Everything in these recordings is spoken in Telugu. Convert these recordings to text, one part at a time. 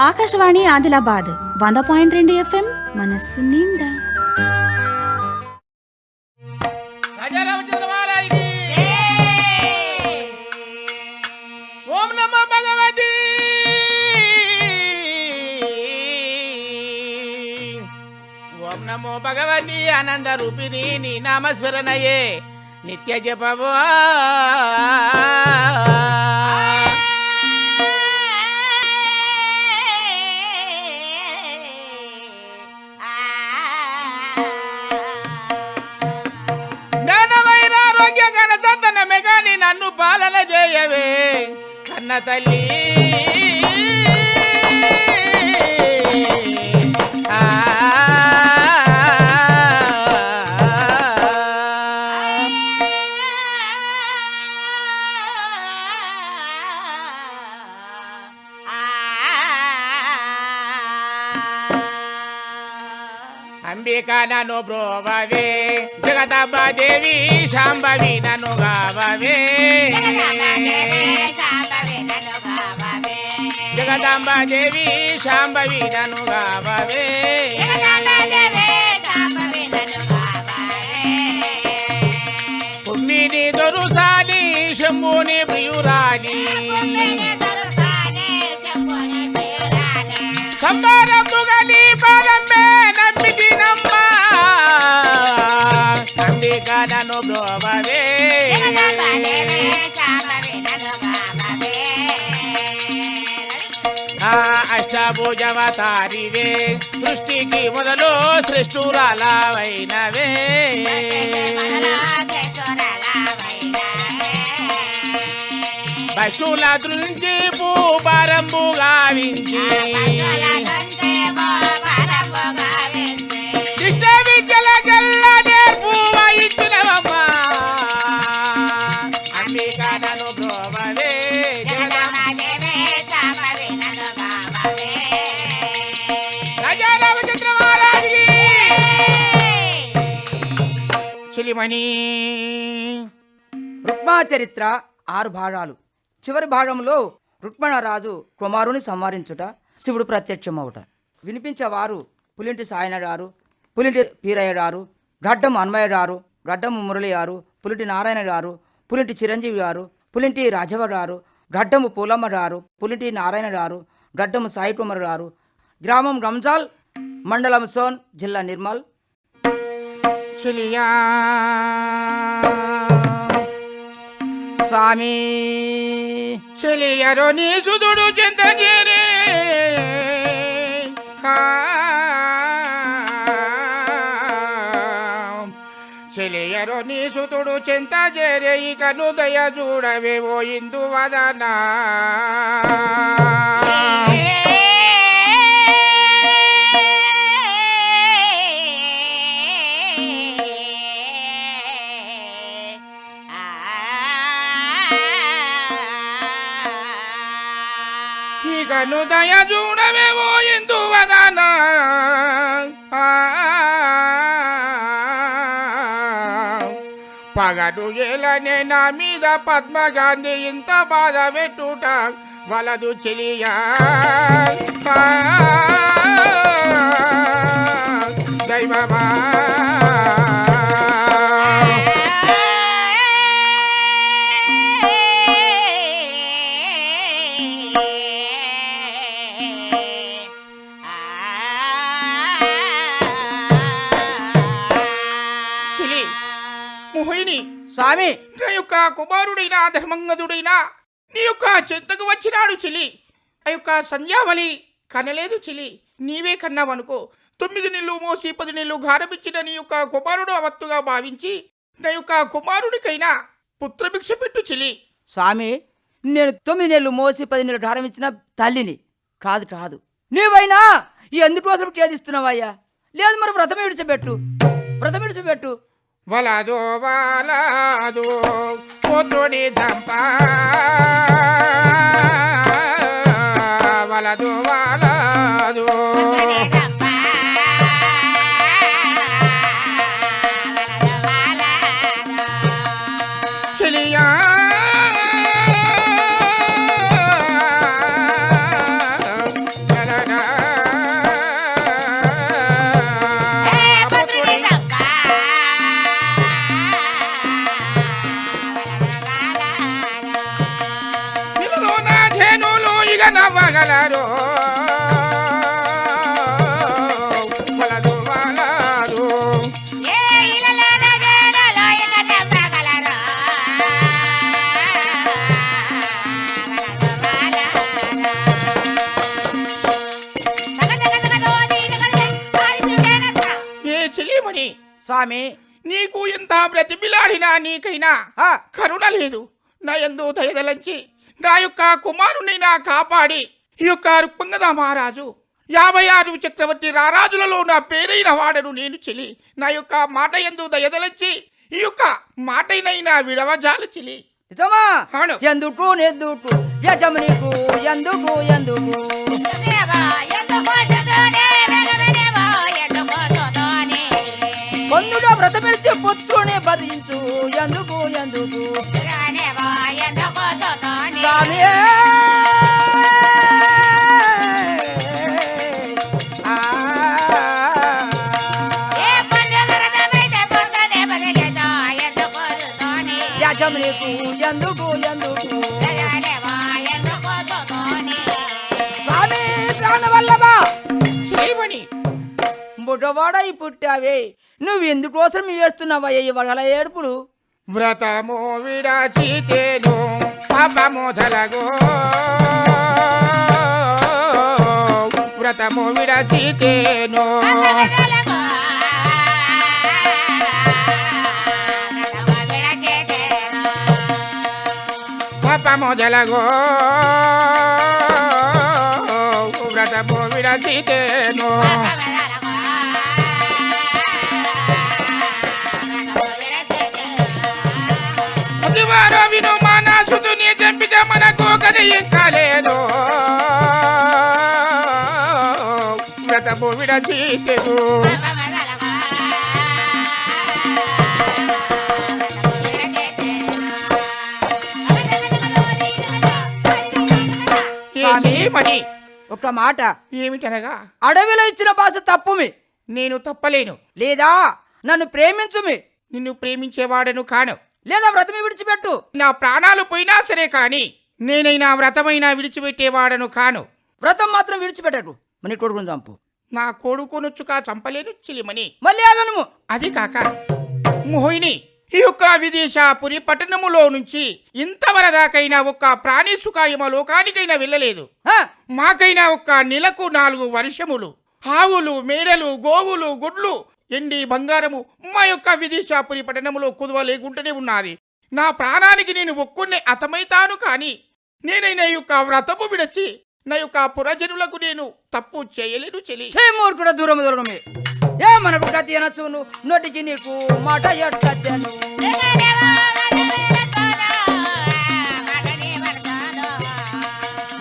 ఆకాశవాణి ఆదిలాబాద్ వంద పాయింట్ రెండు ఎఫ్ఎం మనస్సు నిండా. నమో భగవతి! నమో భగవతి ఆనంద రూపిణి నీ నామస్మరణయే. నిత్య జపవో కన్న తల్లి ఆ. అంబికా నన్ను బ్రోవవే జగదాంబ దేవి శాంభవి నన్ను గావవే జగదాంబ దేవి శాంభవి నన్ను గావవే. కుమ్మిని దొరుసాని శంభుని ప్రియురాని సంబారముగా నీ పాదమే నమ్మికినమ్మా. అంబికా అష్టభుజవతారివే సృష్టికి మొదలు సృష్టురాలవైనవే. పశువుల దృంచి భూభారంబు గావించి. శిష్ట విద్యల కల్లా పూవ ఇచ్చిన చెలిమణి రుక్మా చరిత్ర ఆరు భాగాలు. చివరి భాగంలో రుక్మణరాజు కుమారుని సంహరించుట శివుడు ప్రత్యక్షమవుట. వినిపించేవారు పులింటి సాయన గారు పులింటి పీరయ్య గారు గడ్డం అన్మయ్య గారు గడ్డం మురళి గారు పులింటి నారాయణ గారు పులింటి చిరంజీవి గారు పులింటి రాఘవ గారు గడ్డము పూలమ్మ గారు పులింటి నారాయణ గారు గడ్డము సాయి కుమార్ గారు. గ్రామం రంజాల్ మండలం సోన్ జిల్లా నిర్మల్. చెలియా. స్వామి. చెలియరో నీ సుదుడు చింతగిరి చేరే చెలియరో నీ సుతుడు చింత చేరే ఇక నుదయ చూడవే ఓ ఇందువదనా వదనా దయ నుదయ చూడవే ఓ ఇందు వదనా పగడు ఎలనే నా మీద పద్మగాంధీ ఇంత బాధ పెట్టుట వలదు చెలియా. దైవమా. కుమారుడైన ధర్మంగదుడైన నీ యొక్క చెంతకు వచ్చినాడు చెలి. ఆ యొక్క సంధ్యావళి కనలేదు చెలి. నీవే కన్నావనుకో తొమ్మిది నెలలు మోసి పది నెలలు గారబిచ్చిన నీ యొక్క కుమారుడు అవత్తుగా భావించి నా యొక్క కుమారునికైనా పుత్రభిక్ష పెట్టు చెలి. స్వామి నేను తొమ్మిది నెలలు మోసి పది నెలలు ధారం తల్లిని కాదు కాదు. నీవైనా ఎందుకోసం ఛేదిస్తున్నావయ్యా లేదు మరి వ్రతం విడిచిపెట్టు. వ్రతం విడిచిపెట్టు. వలదో వలదో పుత్రుడి చంపా. స్వామి. నీకు ఎంత బ్రతిమిలాడినా నీకైనా కరుణ లేదు. నా ఎందు దయదలంచి నా యొక్క కుమారుని నా కాపాడి ఈ యొక్క రుక్మంగద మహారాజు యాభై ఆరు చక్రవర్తి రారాజులలో నా పేరైన వాడను నేను చెలి నా యొక్క మాట ఎందు దయదలంచి ఈ యొక్క మాటైనైనా విడవజాలు చెలి. నిజమా. ఎందుకు ఎందుకు? యజమునికు ఎందుకు ఎందుకు? వ్రతమిడిచి పుత్రుని బదించు ఎందుకు ఎందుకు? పిల్లవాడై పుట్టావే. నువ్వు ఎందుకోసం ఏడుస్తున్నావయ్య ఇవాళ ఏడుపులు? వ్రతము విడాచితేను పాపము తలగో వ్రతము విడచితేను. పాపము తలగో వ్రతము విడచితేను. మనకు కథ ఇంకా లేదు వ్రతము చేయమని ఒక మాట. ఏమిటనగా? అడవిలో ఇచ్చిన భాష తప్పుమి. నేను తప్పలేను. లేదా? నన్ను ప్రేమించుమి. నిన్ను ప్రేమించేవాడను కాను. లేదా వ్రతమి విడిచిపెట్టు. నా ప్రాణాలు పోయినా సరే కాని నేనైనా వ్రతమైనా విడిచిపెట్టేవాడను కాను. వ్రతం మాత్రం విడిచిపెట్టడు మన కొడుకుని చంపు. నా కొడుకునొచ్చుకా చంపలేను చిలిమని మళ్ళీ అది కాక మోహిని ఈ యొక్క విదేశాపురి పట్టణములో నుంచి ఇంతవరదాకైనా ఒక్క ప్రాణి సుఖాయమ లోకానికైనా వెళ్ళలేదు. మాకైనా ఒక్క నెలకు నాలుగు వర్షములు ఆవులు మేడలు గోవులు గుడ్లు ఎండి బంగారము మా యొక్క విదేశాపురి పట్టణములో కుదువ లేకుండానే ఉన్నది. నా ప్రాణానికి నేను ఒక్కునే అతమైతాను కాని నేనే నా యొక్క వ్రతము విడచి నా యొక్క పురజనులకు నేను తప్పు చేయలేను చెలి. చే మూర్ఖుడ దూరం దూరమే ఏ మనకు గతి అనచును నోటికి నీకు మాట ఎట్టచ్చాను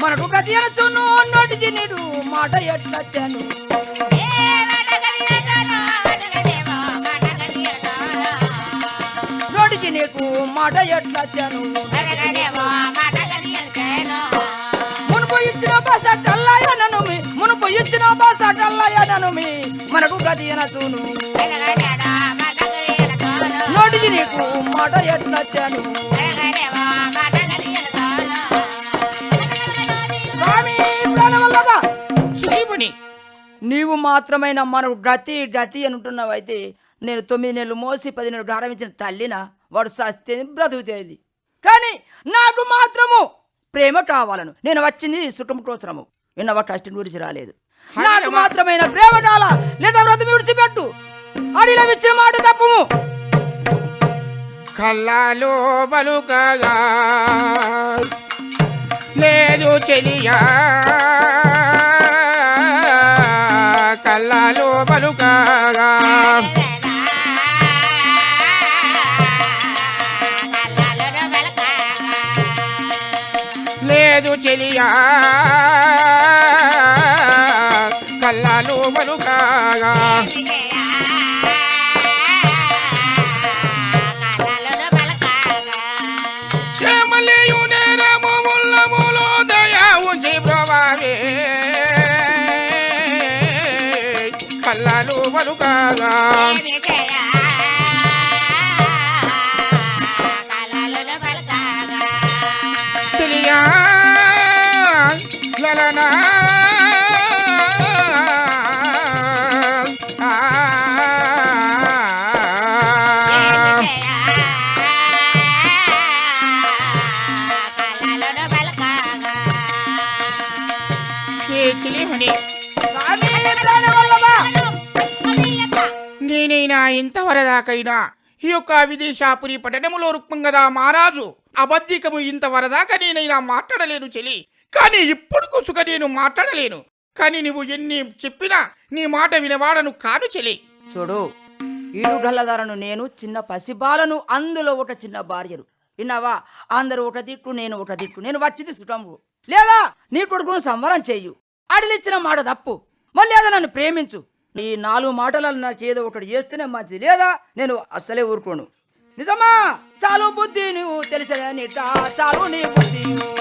మనకు గతి అనచును నోటికి నీడు మాట ఎట్టచ్చాను నోటికి నీకు మాట ఎట్లచ్చాను మునుపు ఇచ్చిన భాష డల్లాయనను మీ మునుపు ఇచ్చిన భాష డల్లాయనను మీ మనకు గతి అనచును నోటికి నీకు మాట ఎట్లొచ్చాను స్వామి ప్రాణవల్లభ నీవు మాత్రమైన మనకు గతి గతి అని ఉంటున్నావైతే నేను తొమ్మిది నెలలు మోసి పది నెలలు ప్రారంభించిన తల్లిన వాడు సస్తే బ్రతుకుతేది. కానీ నాకు మాత్రము ప్రేమ కావాలను. నేను వచ్చింది చుట్టుముట్టవసరము విన్నవా ట్రస్ట్ విడిచి రాలేదు. నాకు. మాత్రమైన ప్రేమ కావాలా లేదా వ్రతం విడిచిపెట్టు. అడిలో ఇచ్చిన మాట తప్పము. కళ్ళలో బలుకగా లేదు చెలియా. కళ్ళలో బలుకగా లేదు చెలియా కల్లాలు బలుకగా శ్యామలేయు నేరము వలన నేనైనా ఇంతవరదాకైనా ఈ యొక్క విదేశాపురి పట్టణములో రుక్మంగదా మహారాజు. అబద్ధికము ఇంతవరదాకా నేనైనా మాట్లాడలేను చెలి. కానీ ఇప్పుడు కుసుక నేను మాట్లాడలేను. కానీ నువ్వు ఎన్ని చెప్పినా నీ మాట వినవాడను కాను చెలి. చూడు ఈడుగల్లదారను నేను చిన్న పసిబాలను అందులో ఒక చిన్న భార్యను. విన్నావా? అందరూ ఒక దిట్టు నేను ఒక దిట్టు నేను వచ్చింది సుటంబు లేదా? నీ కొడుకును సంవరం చెయ్యు అడిలిచ్చిన మాట తప్పు. మళ్ళీ లేదా నన్ను ప్రేమించు. ఈ నాలుగు మాటలను నాకు ఏదో ఒకటి చేస్తేనే మంచిది. లేదా? నేను అస్సలే ఊరుకోను. నిజమా? చాలు బుద్ధి నువ్వు తెలిసిన చాలు నీ బుద్ధి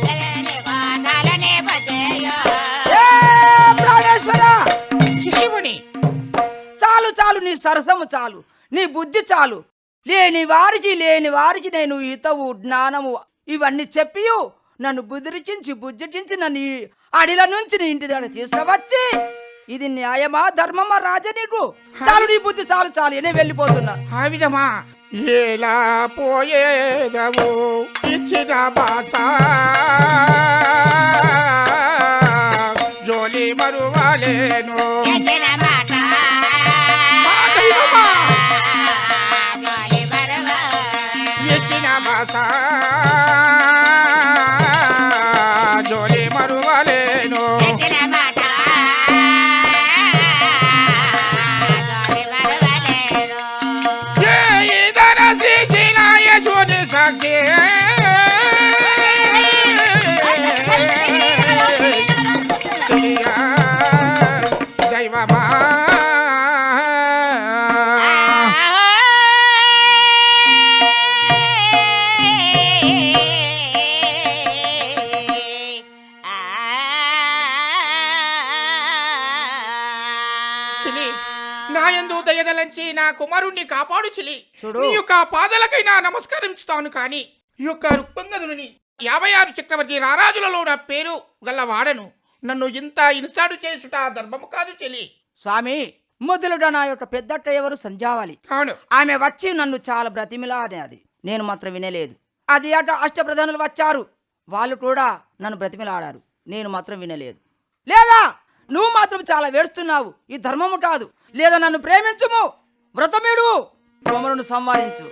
సరసము చాలు. నీ బుద్ధి చాలు. లేని వారికి లేని వారికి నేను ఇతవు జ్ఞానము ఇవన్నీ చెప్పి నన్ను బుదిరిచించి బుజ్జటించి నన్ను అడిల నుంచి నీ ఇంటి దగ్గర తీసుకువచ్చి ఇది న్యాయమా ధర్మమా రాజా నీకు? చాలు నీ బుద్ధి చాలు చాలు. నేను వెళ్ళిపోతున్నా. ఆ విధమా? ఎలా పోయేదవు ఇచ్చిన బాస. జోలి మరువాలేను. కుమారుణ్ణి కాపాడు చిలి చూడు. నీ యొక్క పాదలకైనా నమస్కరించుతాను కానీ ఈ యొక్క రుక్మంగదుని యాభై ఆరు చక్రవర్తి రారాజులలో నా పేరు గల్లవాడను నన్ను ఇంత ఇన్సాడు చేసుట ధర్మము కాదు చెలి. స్వామి మొదలుట నా యొక్క పెద్దట్ట ఎవరు సంజావాలి? అవును. ఆమె వచ్చి నన్ను చాలా బ్రతిమిలాడేది నేను మాత్రం వినలేదు. అది అట అష్టప్రధానులు వచ్చారు. వాళ్ళు కూడా నన్ను బ్రతిమిలాడారు. నేను మాత్రం వినలేదు. లేదా నువ్వు మాత్రం చాలా వేడుస్తున్నావు. ఈ ధర్మము కాదు. లేదా నన్ను ప్రేమించుము. వ్రతమేడు. కోమరును సంవారించు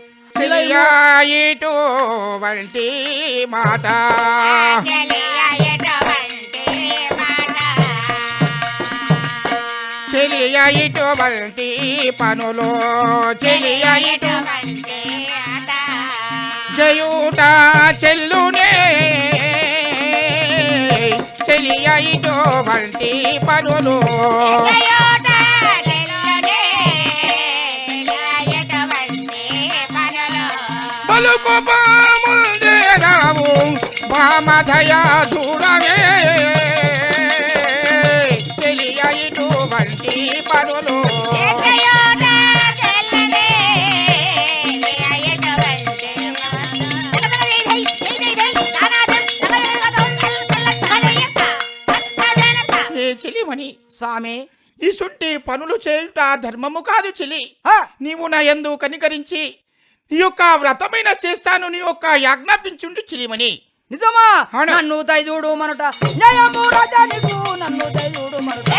వంటి మాట చెలియా ఇటు పనులు. చెలియా ఇటు జయుట చెల్లునే. చెలియా ఇటు పనులు. పలుకు పాముందేరావు మామధయా చూడవే చెలియా ఇటు వంటి పనులు ఏ చెలిమని స్వామి ఇసుంటి పనులు చేయుట ధర్మము కాదు చెలి! నీవు నా యందు కనికరించి నీ యొక్క వ్రతమైన చేస్తాను నీ యొక్క యాజ్ఞాపించుండు చిలిమని నిజమా. నన్ను దయచూడు మనుట న్యాయము రాజా నీకు నన్ను దయచూడు మనుట.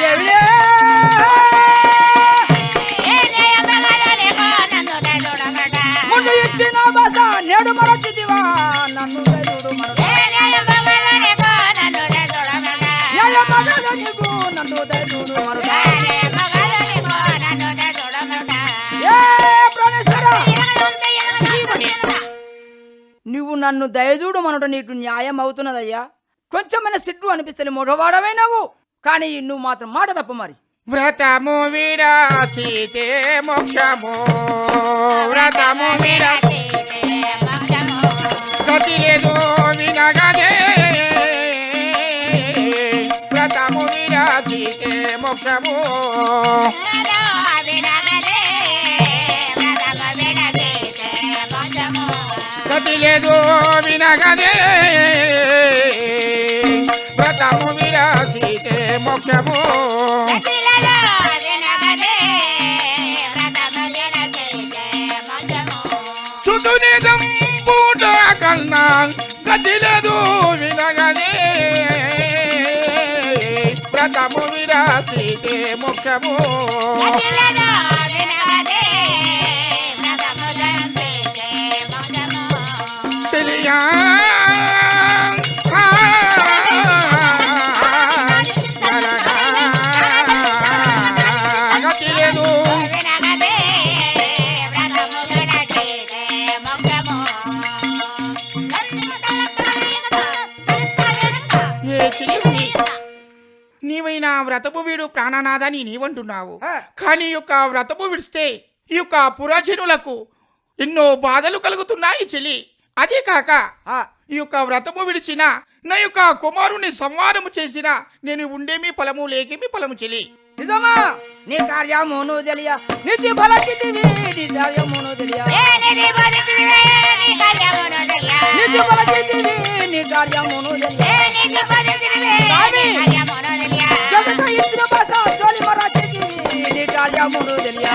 దేవుడే! ముందు ఇచ్చిన బస నేడు మరచిదివా నన్ను దయచూడు మనుట. న్యాయ మగల నీకు నన్ను దయచూడు మనుట. నువ్వు నన్ను దయచూడు మనుట నీకు న్యాయం అవుతున్నదయ్యా కొంచెమైన సిట్టు అనిపిస్తే మొగవాడవే నువ్వు. కానీ నువ్వు మాత్రం మాట తప్పు మరి. వ్రతము విరాచితే మోక్షము. వ్రతము గతి లేదు వినగదే. వ్రతము విరాచితే మోక్షము. లేదు వినగదే వ్రతము విరాచితే మోక్షము. సుతుని పూట కన్నా గతి లేదు వినగదే వ్రతము విరాచితే మోక్షము. వ్రతపు వీడు ప్రాణనాథని నీవంటున్నావు. కానీ ఈ యొక్క వ్రతపు విడిస్తే ఈ యొక్క పురాజనులకు ఎన్నో బాధలు కలుగుతున్నాయి చెలి అదే కాక ఆ, ఈ యొక్క వ్రతము విడిచిన నా యొక్క కుమారుని సంహారము చేసిన నేను ఉండేమి ఫలము లేకేమి ఫలము చెలి నిజమా? నీ కార్యమును తెలియ నీ కార్యమును తెలియ. నీ కార్యమును తెలియ. ఇచ్చిన భాష చోలి మరాఠీకి. నీ కార్యమును తెలియ?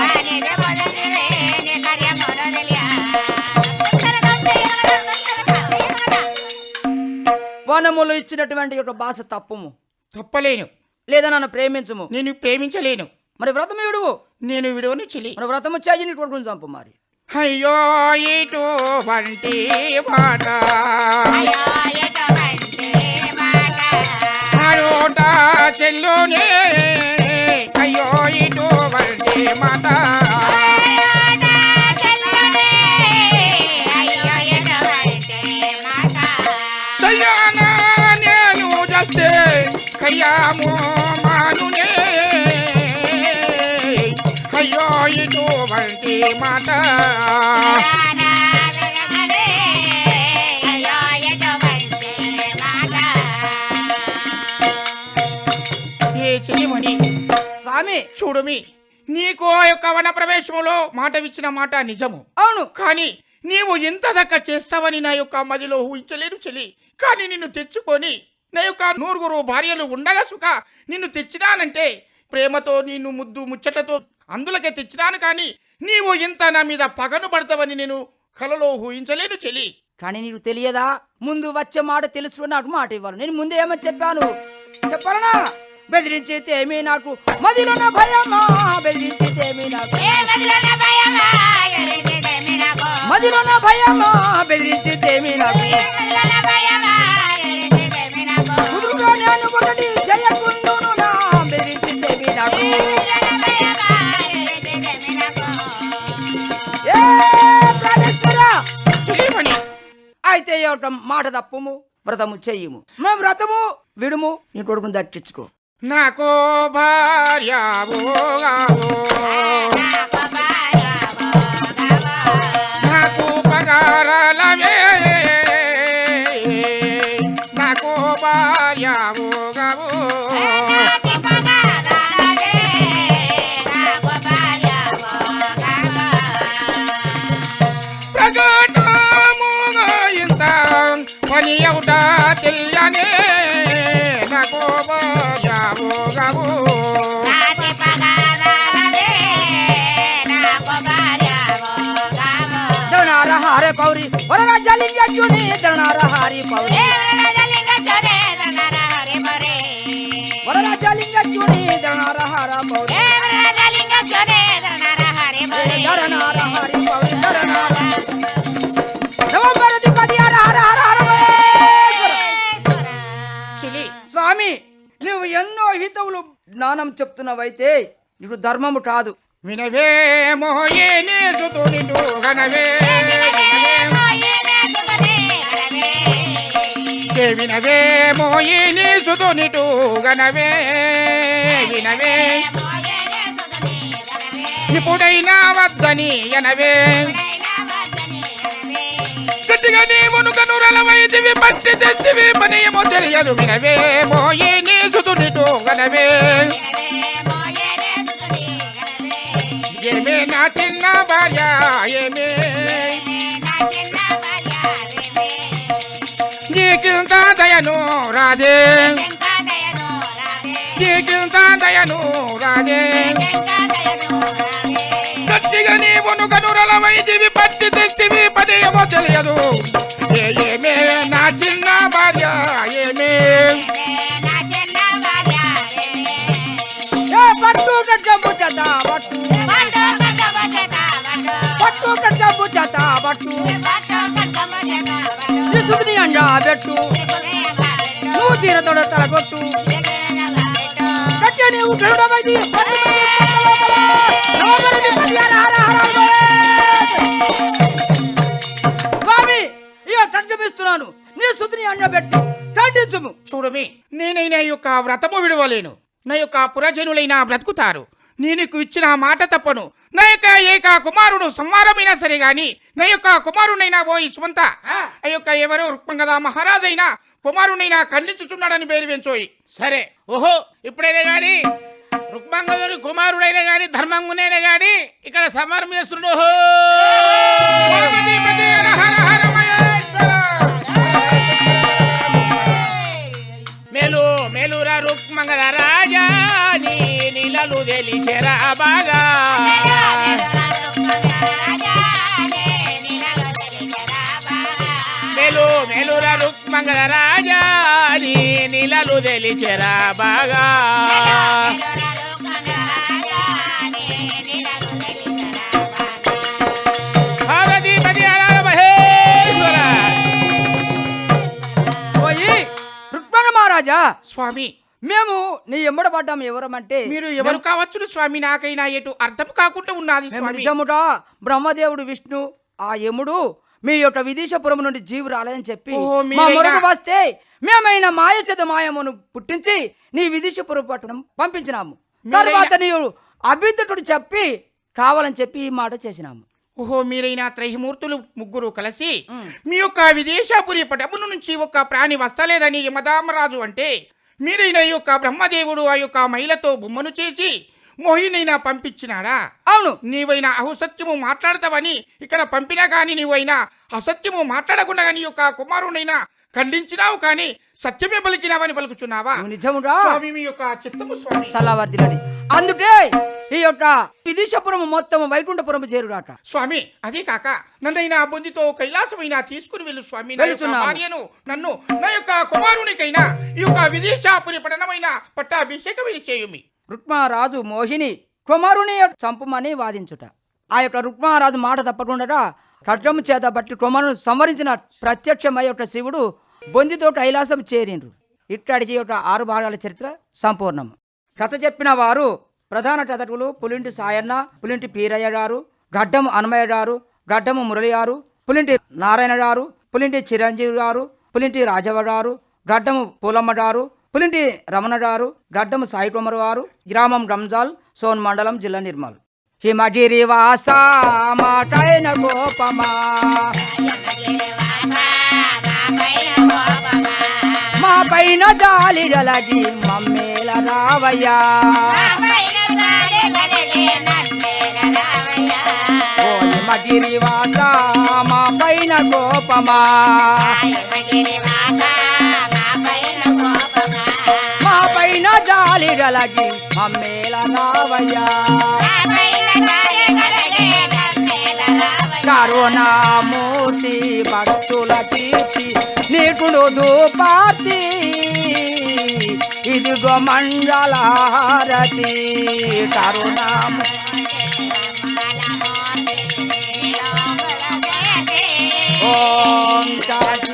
వనములు ఇచ్చినటువంటి యొక్క భాష తప్పుము. తప్పలేను. లేదా నన్ను ప్రేమించము. నేను ప్రేమించలేను. మరి వ్రతం విడువు నేను విడవను చెలి. మరి వ్రతము చేయి నీ కొడుకుని చంపు మరి. అయ్యో ఇటు వంటి మాట వంటి మాట సయ్యానా నేను జస్తే కయ్యాము మానునే అయ్యో ఇటు వంటి మాట ఏ చెలిమణి స్వామి చూడుమి నీకు ఆ యొక్క వన ప్రవేశంలో మాట ఇచ్చిన మాట నిజము. అవును. కానీ నీవు ఇంత దక్క చేస్తావని నా యొక్క మదిలో ఊహించలేను చెలి కానీ నిన్ను తెచ్చుకొని నా యొక్క నూరుగురు భార్యలు ఉండగా సుఖ నిన్ను తెచ్చినానంటే ప్రేమతో నిన్ను ముద్దు ముచ్చటతో అందులకే తెచ్చినాను కానీ నీవు ఇంత నా మీద పగను పడతావని నేను కలలో ఊహించలేను చెలి కానీ నీకు తెలియదా? ముందు వచ్చే మాట తెలుసు నాకు మాట ఇవ్వాలి. నేను ముందే ఏమని చెప్పాను? చెప్పాలనా బెదిరించితేమి నాకు? మదిలో నా భయమా? బెదిరించితేమి నాకు? మదిలో నా భయమా? బెదిరించితేమి నాకు? కుదురుగా నేను ఒకటి చేయకుందును నా. బెదిరించితేమి నాకు? ఏ ప్రాణేశ్వరా! చెలిమణి అయితే మాట తప్పుము వ్రతము చెయ్యము మేము వ్రతము విడుము నీ కొడుకుని దట్టించుకో నాకు భార్యావో నాకు పగారాలవే నాకో భార్య గావో ప్రగటముగా ఇంత పని అవుట తెలియనే హారి పౌరి పౌరి పౌరి స్వామి నువ్వు ఎన్నో హితవులు జ్ఞానం చెప్తున్నావైతే నీకు ధర్మము కాదు. వినవే మోయే నేసుతో నిండు గనవే. అయితే వినవే మోయిని సుతునిటు గనవే వినవే నిపుడైనా వద్దని ఎనవే గట్టిగా నీవును కనురలవైతివి పట్టి తెచ్చివి పనియమో తెలియదు వినవే మోయిని సుతునిటు గనవే దయను రాదే నీకింత దయను రాదే గట్టిగా నీవును కనురలవైదివి పట్టి తెచ్చివి పనియమో తెలియదు. ఏమే? నా చిన్న భార్య ఏమే? ఏ పట్టు కట్టము చేత పట్టు. పట్టు కట్టము చేత పట్టు విసుగుని అండ బెట్టు నువ్వు తీరతోడ తలగొట్టు కట్టె నీవు గరుడమైది స్వామి ఇక ఖడ్గమిస్తున్నాను నీ సుతిని అండ ఖండించుము చూడమి నేనైనా యొక్క వ్రతము విడవలేను. నా యొక్క పురజనులైనా బ్రతుకుతారు. నేను నీకు ఇచ్చిన మాట తప్పను. నా యొక్క ఏక కుమారుడు సంహారమైనా సరే గాని నా యొక్క కుమారునైనా ఓ ఇస్వంత ఆ. యొక్క ఎవరో రుక్మంగద మహారాజైనా కుమారునైనా ఖండించుచున్నాడని పేరు వెంచోయి. సరే. ఓహో ఇప్పుడైనా గాని రుక్మాంగదుని కుమారుడైనా గాని ధర్మంగునైనా గాని ఇక్కడ సమారం చేస్తుండో. మేలురా రుక్మంగద రాజా నీ నీలలు తెలిచెరా బాగా. మేలు మేలురా రుక్మంగద రాజా నీ నీలలు తెలిచెరా బాగా. స్వామి. మేము నీ ఎమ్మడ పడ్డాము ఎవరమంటే మీరు ఎవరు కావచ్చును స్వామి? నాకైనా ఎటు అర్థం కాకుండా ఉన్నది నిజముట బ్రహ్మదేవుడు విష్ణు ఆ యముడు మీ యొక్క విదేశపురం నుండి జీవు రాలేదని చెప్పి మా మొరకు వస్తే మేమైనా మాయ చేత మాయమును పుట్టించి నీ విదేశపురం పట్టణం పంపించినాము. తర్వాత నీవు అభిద్యుడు చెప్పి కావాలని చెప్పి ఈ మాట చేసినాము. ఓహో మీరైన త్రయమూర్తులు ముగ్గురు కలిసి మీ యొక్క విదేశాపురి పటమును నుంచి ఒక ప్రాణి వస్తలేదని యమధామరాజు అంటే మీరైన ఈ యొక్క బ్రహ్మదేవుడు ఆ యొక్క మహిళతో బొమ్మను చేసి మోహినైనా పంపించినాడా? అవును. నీవైనా అహసత్యము మాట్లాడతావని ఇక్కడ పంపినా కానీ నీవైనా అసత్యము మాట్లాడకుండా నీ యొక్క కుమారునైనా ఖండించినావు కానీ సత్యమే పలికినావని పలుకుచున్నావా? నిజమురా? స్వామి మీ యొక్క చిత్తము స్వామి. అందుకే ఈ యొక్క విదేశపురం మొత్తం వైకుంఠపురం చేరుడాట స్వామి అదే కాక నన్నైనా బొందితో కైలాసమైనా తీసుకుని వెళ్ళు స్వామి. భార్యను నన్ను నా యొక్క కుమారునికైనా ఈ యొక్క విదేశాపురి పట్టణమైన పట్టాభిషేకమైన చేయుమి. రుక్మారాజు మోహిని కుమారుని చంపమని వాదించుట. ఆ యొక్క రుక్మారాజు మాట తప్పకుండా ఖడ్గము చేత బట్టి కుమారుని సంవరించిన ప్రత్యక్షమై యొక్క శివుడు బొందితో కైలాసం చేరిండ్రు. ఇట్టడికి యొక్క ఆరు భాగాల చరిత్ర సంపూర్ణం కథ చెప్పిన వారు ప్రధాన కథకులు పులింటి సాయన్న పులింటి పీరయ్య గారు గడ్డము హనుమయ్య గారు గడ్డము మురళి గారు పులింటి నారాయణ గారు పులింటి చిరంజీవి గారు పులింటి రాజవ గారు గడ్డము పూలమ్మ గారు పులింటి రమణ గారు గడ్డము సాయి కుమార్ గారు గ్రామం రంజాల్ సోన్ మండలం జిల్లా నిర్మల్. హిమగిరి వాసా మాటైన గోపమా మా పైన జాలి గలగి మమ్మేల రావయ్యా. మగిరి వాసా మా పైన గోపమా కలిగలగి గలగి మమ్మేల రావయ్యా. కరుణామూర్తి భక్తుల కీర్తి నీకుడు దూపార్తి ఇదిగో మండలారతి కరుణాము. ఓం శాంతి